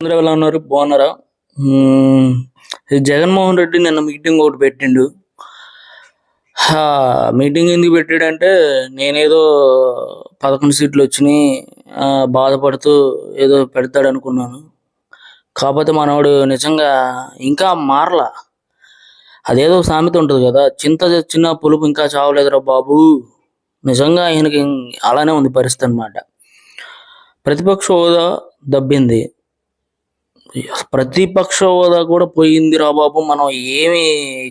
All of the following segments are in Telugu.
అందరూ ఎలా ఉన్నారు? బాగున్నారా? ఈ జగన్మోహన్ రెడ్డి నిన్న మీటింగ్ ఒకటి పెట్టిండు. మీటింగ్ ఎందుకు పెట్టాడంటే నేనేదో పదకొండు సీట్లు వచ్చినాయి బాధపడుతూ ఏదో పెడతాడు అనుకున్నాను కాకపోతే మనవాడు నిజంగా ఇంకా మారలా. అదేదో సామెత ఉంటుంది కదా చింత చిన్న పులుపు ఇంకా చావలేదురా బాబు. నిజంగా ఆయనకి అలానే ఉంది పరిస్థితి అన్నమాట. ప్రతిపక్ష హోదా దబ్బింది. ప్రతిపక్ష హోదా కూడా పోయింది రా బాబు. మనం ఏమి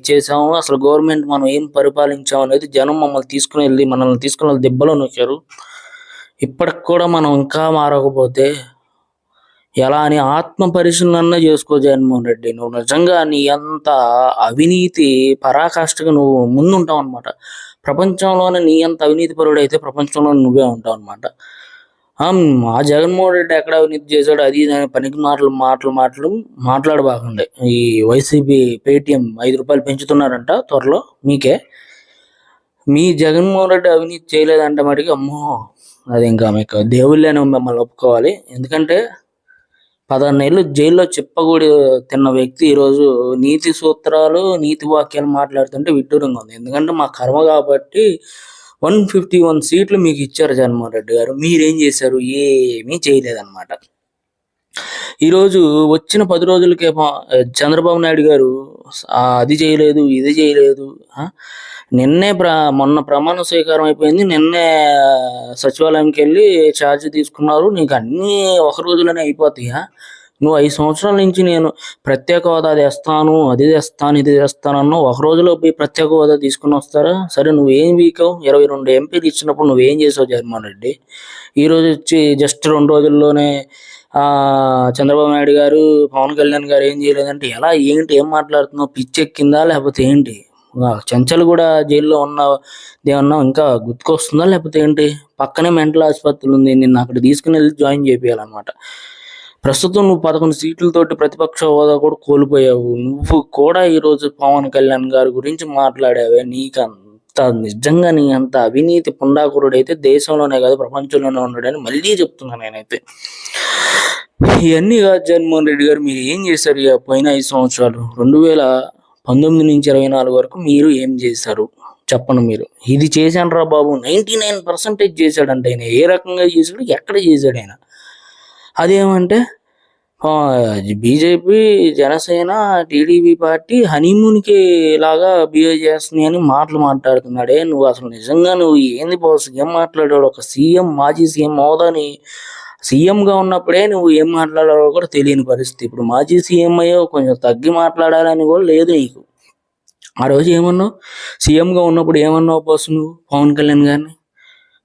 చేసాము అసలు గవర్నమెంట్ మనం ఏం పరిపాలించాము అనేది జనం మమ్మల్ని తీసుకుని వెళ్ళి మనల్ని తీసుకుని వెళ్ళి దెబ్బలో నొక్కారు. ఇప్పటికి కూడా మనం ఇంకా మారకపోతే ఎలా అని ఆత్మ పరిశీలన చేసుకో జగన్మోహన్ రెడ్డి. నువ్వు నిజంగా నీ అంత అవినీతి పరాకాష్ఠగా నువ్వు ముందుంటావు అనమాట ప్రపంచంలోనే నీ అంత అవినీతి పరుడు అయితే ప్రపంచంలో నువ్వే ఉంటావు అనమాట మా జగన్మోహన్ రెడ్డి ఎక్కడ అవినీతి చేశాడు అది పనికి మాటలు మాటలు మాటలు మాట్లాడబాకండి. ఈ వైసీపీ పేటిఎం ఐదు రూపాయలు పెంచుతున్నారంట త్వరలో మీకే. మీ జగన్మోహన్ రెడ్డి అవినీతి చేయలేదంటే మటుకు అమ్మో. అది ఇంకా మీకు దేవుళ్ళని మిమ్మల్ని ఒప్పుకోవాలి. ఎందుకంటే పదహారు జైల్లో చెప్పకూడి తిన్న వ్యక్తి ఈరోజు నీతి సూత్రాలు నీతి వాక్యాలు మాట్లాడుతుంటే విడ్డూరంగా ఉంది. ఎందుకంటే మా కర్మ కాబట్టి వన్ ఫిఫ్టీ వన్ సీట్లు మీకు ఇచ్చారు జగన్మోహన్ రెడ్డి గారు. మీరేం చేశారు? ఏమీ చేయలేదన్నమాట. ఈరోజు వచ్చిన పది రోజులకే చంద్రబాబు నాయుడు గారు అది చేయలేదు ఇది చేయలేదు నిన్నే ప్ర మొన్న ప్రమాణ స్వీకారం అయిపోయింది నిన్నే సచివాలయంకి వెళ్ళి ఛార్జ్ తీసుకున్నారు నీకు అన్నీ ఒక రోజులోనే అయిపోతాయా? నువ్వు ఐదు సంవత్సరాల నుంచి నేను ప్రత్యేక హోదా తెస్తాను అది తెస్తాను ఇది తెస్తాను అన్నావు. ఒక రోజులో పోయి ప్రత్యేక హోదా తీసుకుని వస్తారా? సరే నువ్వేం వీకావు? ఇరవై రెండు ఎంపీలు ఇచ్చినప్పుడు నువ్వేం చేసావు జగన్మోహన్ రెడ్డి? ఈరోజు వచ్చి జస్ట్ రెండు రోజుల్లోనే చంద్రబాబు నాయుడు గారు పవన్ కళ్యాణ్ గారు ఏం చేయలేదంటే ఎలా ఏంటి ఏం మాట్లాడుతున్నావు? పిచ్చెక్కిందా? లేకపోతే ఏంటి? చెంచలు కూడా జైల్లో ఉన్న ఏమన్నా ఇంకా గుర్తుకొస్తుందా? లేకపోతే ఏంటి? పక్కనే మెంటల్ ఆసుపత్రి ఉంది నిన్న అక్కడ తీసుకుని వెళ్ళి జాయిన్ చేయాలన్నమాట ప్రస్తుతం నువ్వు పదకొండు సీట్లతోటి ప్రతిపక్ష హోదా కూడా కోల్పోయావు. నువ్వు కూడా ఈరోజు పవన్ కళ్యాణ్ గారి గురించి మాట్లాడావే. నీకు అంత నిజంగా నీ అంత అవినీతి పుండాకురుడైతే దేశంలోనే కాదు ప్రపంచంలోనే ఉన్నాడని మళ్ళీ చెప్తున్నాను నేనైతే. ఇవన్నీ కాదు జగన్మోహన్ రెడ్డి గారు మీరు ఏం చేశారు ఇక పోయిన ఐదు సంవత్సరాలు? రెండు వేల పంతొమ్మిది నుంచి ఇరవై నాలుగు వరకు మీరు ఏం చేశారు? చెప్పండి మీరు. ఇది చేశాను రా బాబు. నైంటీ నైన్ పర్సెంటేజ్ చేశాడంట ఆయన. ఏ రకంగా చేశాడు? ఎక్కడ చేశాడు ఆయన? అదేమంటే బీజేపీ జనసేన టీడీపీ పార్టీ హనీమూన్కి లాగా బిహేవ్ చేస్తుంది అని మాటలు మాట్లాడుతున్నాడే. నువ్వు అసలు నిజంగా నువ్వు ఏంది బాస్ ఏం మాట్లాడాడు ఒక సీఎం మాజీ సీఎం హోదాని సీఎంగా ఉన్నప్పుడే నువ్వు ఏం మాట్లాడాలో కూడా తెలియని పరిస్థితి. ఇప్పుడు మాజీ సీఎం అయ్యో కొంచెం తగ్గి మాట్లాడాలని కూడా లేదు నీకు. ఆ రోజు ఏమన్నావు? సీఎంగా ఉన్నప్పుడు ఏమన్నావు బాస్ నువ్వు? పవన్ కళ్యాణ్ గారిని?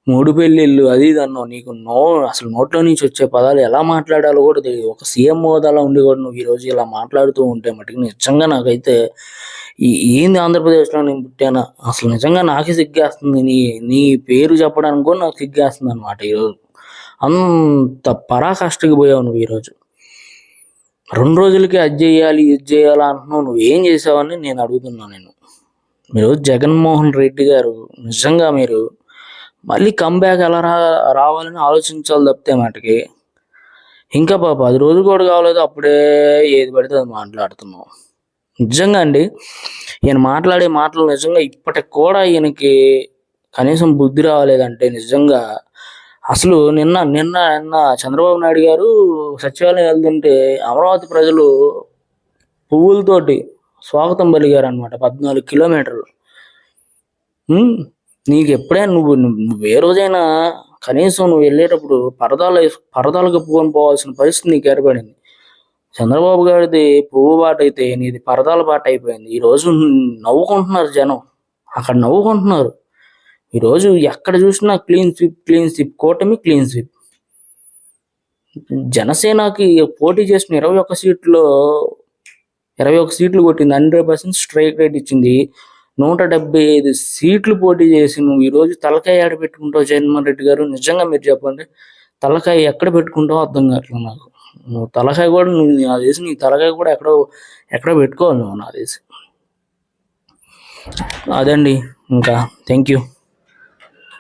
మూడు పెళ్ళిళ్ళు అది ఇది అన్నావు. నీకు నో అసలు నోట్లో నుంచి వచ్చే పదాలు ఎలా మాట్లాడాలో కూడా తెలియదు ఒక సీఎం హోదాలో ఉండి కూడా నువ్వు ఈరోజు ఇలా మాట్లాడుతూ ఉంటే మటుకు నిజంగా నాకైతే ఈ ఏంది ఆంధ్రప్రదేశ్లో నేను పుట్టానా? అసలు నిజంగా నాకే సిగ్గేస్తుంది. నీ నీ పేరు చెప్పడానికి కూడా నాకు సిగ్గేస్తుంది అనమాట ఈరోజు అంత పరాకాష్ఠకి పోయావు నువ్వు ఈరోజు రెండు రోజులకి అది చేయాలి ఇది చేయాలి అంటున్నావు. నువ్వు ఏం చేసావని నేను అడుగుతున్నాను నేను. మీరు జగన్మోహన్ రెడ్డి గారు నిజంగా మీరు మళ్ళీ కంబ్యాక్ ఎలా రా రావాలని ఆలోచించాలి తప్పితే మాటకి ఇంకా పాప పది రోజులు కూడా కావలేదు అప్పుడే ఏది పడితే అది మాట్లాడుతున్నాం. నిజంగా అండి ఈయన మాట్లాడే మాటలు నిజంగా ఇప్పటికి కూడా ఈయనకి కనీసం బుద్ధి రావాలేదంటే నిజంగా అసలు నిన్న నిన్న నిన్న చంద్రబాబు నాయుడు గారు సచివాలయం వెళ్తుంటే అమరావతి ప్రజలు పువ్వులతోటి స్వాగతం పలిగారు అనమాట పద్నాలుగు కిలోమీటర్లు. నీకు ఎప్పుడైనా నువ్వు నువ్వు ఏ రోజైనా కనీసం నువ్వు వెళ్ళేటప్పుడు పరదాలు పరదాలు కప్పుకొని పోవాల్సిన పరిస్థితి నీకు ఏర్పడింది. చంద్రబాబు గారిది పువ్వు బాట అయితే నీది పరదాల బాట అయిపోయింది. ఈ రోజు నవ్వుకుంటున్నారు జనం. అక్కడ నవ్వుకుంటున్నారు. ఈరోజు ఎక్కడ చూసినా క్లీన్ స్విప్ క్లీన్ స్విప్ కూటమి క్లీన్ స్విప్. జనసేనకి పోటీ చేసిన ఇరవై ఒక్క సీట్లో ఇరవై ఒక్క సీట్లు కొట్టింది హండ్రెడ్ పర్సెంట్ స్ట్రైక్ రేట్ ఇచ్చింది. నూట డెబ్బై ఐదు సీట్లు పోటీ చేసి నువ్వు ఈరోజు తలకాయ ఆడ పెట్టుకుంటావు జగన్మోహన్ రెడ్డి గారు? నిజంగా మీరు చెప్పండి. తలకాయ ఎక్కడ పెట్టుకుంటావో అర్థం కావట్లేదు నాకు. నువ్వు తలకాయ కూడా నువ్వు నా చేసి నీ తలకాయ కూడా ఎక్కడో ఎక్కడ పెట్టుకోవాలి నువ్వు నా చేసి అదండి ఇంకా. Thank you